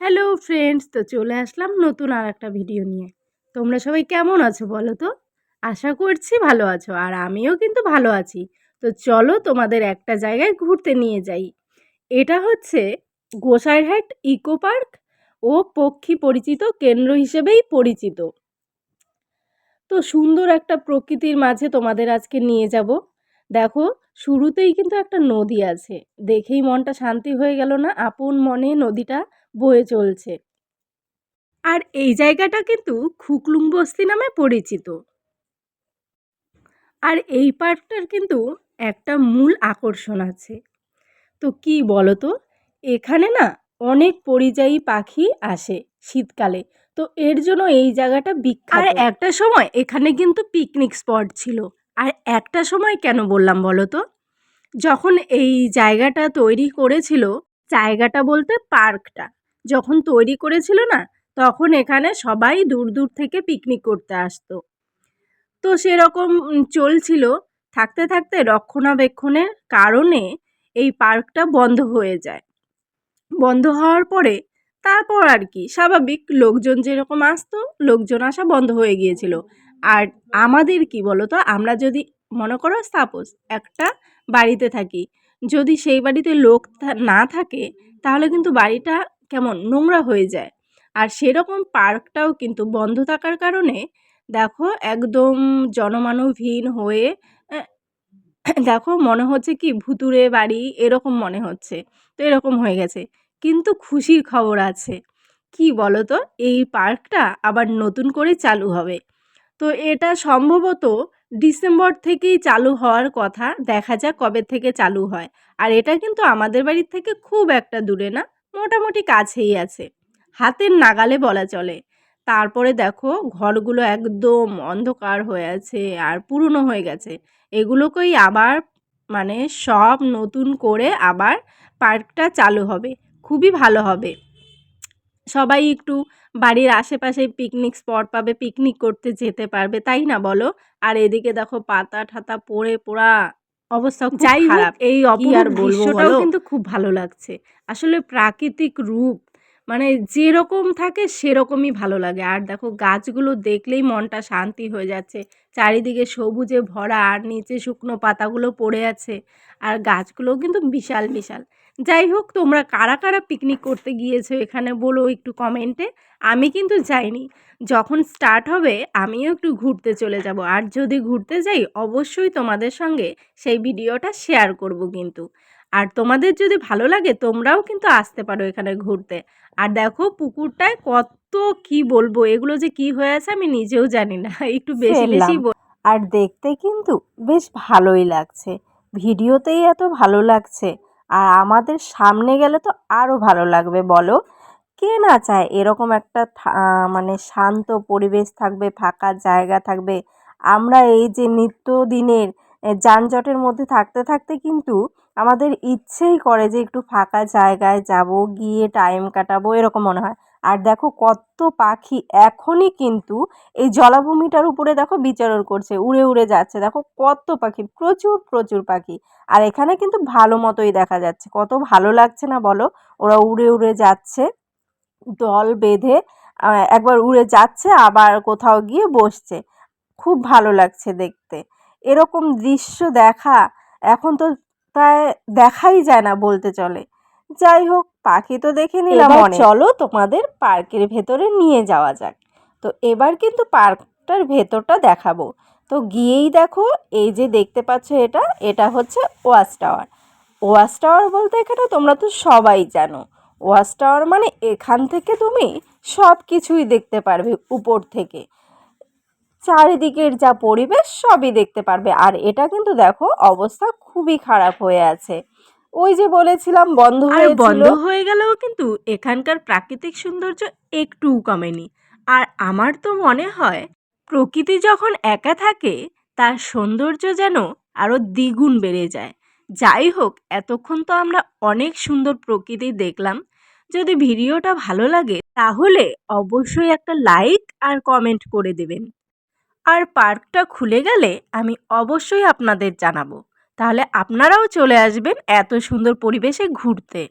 Hello friends, তো চলে আসলাম নতুন আর একটা ভিডিও নিয়ে। তোমরা সবাই কেমন আছো বলো তো? আশা করছি ভালো আছো আর আমিও কিন্তু ভালো আছি। তো চলো তোমাদের একটা জায়গায় ঘুরতে নিয়ে যাই। এটা হচ্ছে গোসাইরহাট ইকো পার্ক ও পক্ষী পরিচিত কেন্দ্র হিসেবেই পরিচিত। তো সুন্দর একটা প্রকৃতির মাঝে তোমাদের আজকে নিয়ে যাব। দেখো, শুরুতেই কিন্তু একটা নদী আছে। দেখেই মনটা শান্তি হয়ে গেল না? আপন মনে নদীটা বয়ে চলছে। আর এই জায়গাটা কিন্তু খুকলুং বস্তি নামে পরিচিত। আর এই পার্কটার কিন্তু একটা মূল আকর্ষণ আছে। তো কি বলো তো এখানে না অনেক পরিযায়ী পাখি আসে শীতকালে। তো এর জন্য এই জায়গাটা বিখ্যাত। আর একটা সময় এখানে কিন্তু পিকনিক স্পট ছিল। আর একটা সময় কেন বললাম বলো তো? যখন এই জায়গাটা তৈরি করেছিল, জায়গাটা বলতে পার্কটা, যখন তৈরি করেছিল না, তখন এখানে সবাই দূর দূর থেকে পিকনিক করতে আসতো। তো সেরকম চলছিল, থাকতে থাকতে রক্ষণাবেক্ষণের কারণে এই পার্কটা বন্ধ হয়ে যায়। বন্ধ হওয়ার পরে তারপর আর কি, স্বাভাবিক, লোকজন যেরকম আসতো, লোকজন আসা বন্ধ হয়ে গিয়েছিল। আর আমাদের কি বলো তো আমরা যদি, মনে করো সাপোজ একটা বাড়িতে থাকি, যদি সেই বাড়িতে লোক না থাকে, তাহলে কিন্তু বাড়িটা কেমন নোংরা হয়ে যায়। আর সেরকম পার্কটাও কিন্তু বন্ধ থাকার কারণে, দেখো একদম জনমানবহীন হয়ে দেখো মনে হচ্ছে কি ভুতুরে বাড়ি, এরকম মনে হচ্ছে। তো এরকম হয়ে গেছে। কিন্তু খুশির খবর আছে। কি বলো তো এই পার্কটা আবার নতুন করে চালু হবে। তো এটা সম্ভবত ডিসেম্বর থেকেই চালু হওয়ার কথা। দেখা যাক কবে থেকে চালু হয়। আর এটা কিন্তু আমাদের বাড়ির থেকে খুব একটা দূরে না, মোটামুটি কাছেই আছে। হাতের নাগালে বলা চলে। তারপরে দেখো, ঘরগুলো একদম অন্ধকার হয়ে আছে আর পুরনো হয়ে গেছে। এগুলোকেই আবার মানে সব নতুন করে আবার পার্কটা চালু হবে। খুবই ভালো হবে। সবাই একটু বাড়ির আশেপাশে পিকনিক স্পট পাবে পিকনিক করতে যেতে পারবে তাই না বলো? আর এদিকে দেখো পাতা ঠাতা পড়ে পোড়া অবস্থা যাই খারাপ। এই অপূর্ব দৃশ্যটাও কিন্তু খুব ভালো লাগছে। আসলে প্রাকৃতিক রূপ মানে যেরকম থাকে সেরকমই ভালো লাগে। আর দেখো গাছগুলো দেখলেই মনটা শান্তি হয়ে যাচ্ছে। চারিদিকে সবুজে ভরা আর নিচে শুকনো পাতাগুলো পড়ে আছে। আর গাছগুলোও কিন্তু বিশাল বিশাল। যাই হোক, তোমরা কারা কারা পিকনিক করতে গিয়েছো এখানে বলো একটু কমেন্টে আমি কিন্তু যাইনি। যখন স্টার্ট হবে, আমিও একটু ঘুরতে চলে যাব। আর যদি ঘুরতে যাই, অবশ্যই তোমাদের সঙ্গে সেই ভিডিওটা শেয়ার করব কিন্তু। আর তোমাদের যদি ভালো লাগে তোমরাও কিন্তু আসতে পারো এখানে ঘুরতে। আর দেখো পুকুরটায় কত কি বলব এগুলো যে কি হয়ে আছে আমি নিজেও জানি না একটু বেশি বেশি আর দেখতে কিন্তু বেশ ভালোই লাগছে। ভিডিওতেই এত ভালো লাগছে। আর আমাদের সামনে গেলে তো আরও ভালো লাগবে বলো? কে না চায় এরকম একটা মানে শান্ত পরিবেশ থাকবে ফাঁকা জায়গা থাকবে। আমরা এই যে নিত্যদিনের যানজটের মধ্যে থাকতে থাকতে কিন্তু আমাদের ইচ্ছেই করে যে একটু ফাঁকা জায়গায় যাব, গিয়ে টাইম কাটাবো, এরকম মনে হয়। আর দেখো কত পাখি এখনই কিন্তু এই জলাভূমিটার উপরে দেখো বিচরণ করছে, উড়ে উড়ে যাচ্ছে। দেখো কত পাখি, প্রচুর প্রচুর পাখি। আর এখানে কিন্তু ভালো মতোই দেখা যাচ্ছে। কত ভালো লাগছে না বলো? ওরা উড়ে উড়ে যাচ্ছে, দল বেঁধে একবার উড়ে যাচ্ছে, আবার কোথাও গিয়ে বসছে। খুব ভালো লাগছে দেখতে। এরকম দৃশ্য দেখা, এখন তো প্রায় দেখাই যায় না বলতে চলে। যাই হোক পাখি তো দেখে নিলাম চলো তোমাদের পার্কের ভেতরে নিয়ে যাওয়া যাক। তো এবার কিন্তু পার্কটার ভেতরটা দেখাবো। তো গিয়েই দেখো এই যে দেখতে পাচ্ছ এটা এটা হচ্ছে ওয়াচ টাওয়ার। ওয়াচ টাওয়ার বলতে এখানে তোমরা তো সবাই জানো। ওয়াচ টাওয়ার মানে এখান থেকে তুমি সব কিছুই দেখতে পারবে উপর থেকে। চারিদিকের যা পরিবেশ সবই দেখতে পারবে। আর এটা কিন্তু দেখো অবস্থা খুবই খারাপ হয়ে আছে। ওই যে বলেছিলাম বন্ধ হয়ে বন্ধ হয়ে গেলেও কিন্তু এখানকার প্রাকৃতিক সৌন্দর্য একটুও কমেনি। আর আমার তো মনে হয় প্রকৃতি যখন একা থাকে তার সৌন্দর্য যেন আরও দ্বিগুণ বেড়ে যায়। যাই হোক এতক্ষণ তো আমরা অনেক সুন্দর প্রকৃতি দেখলাম। যদি ভিডিওটা ভালো লাগে তাহলে অবশ্যই একটা লাইক আর কমেন্ট করে দেবেন। আর পার্কটা খুলে গেলে আমি অবশ্যই আপনাদের জানাব। তাহলে আপনারাও চলে আসবেন এত সুন্দর পরিবেশে ঘুরতে।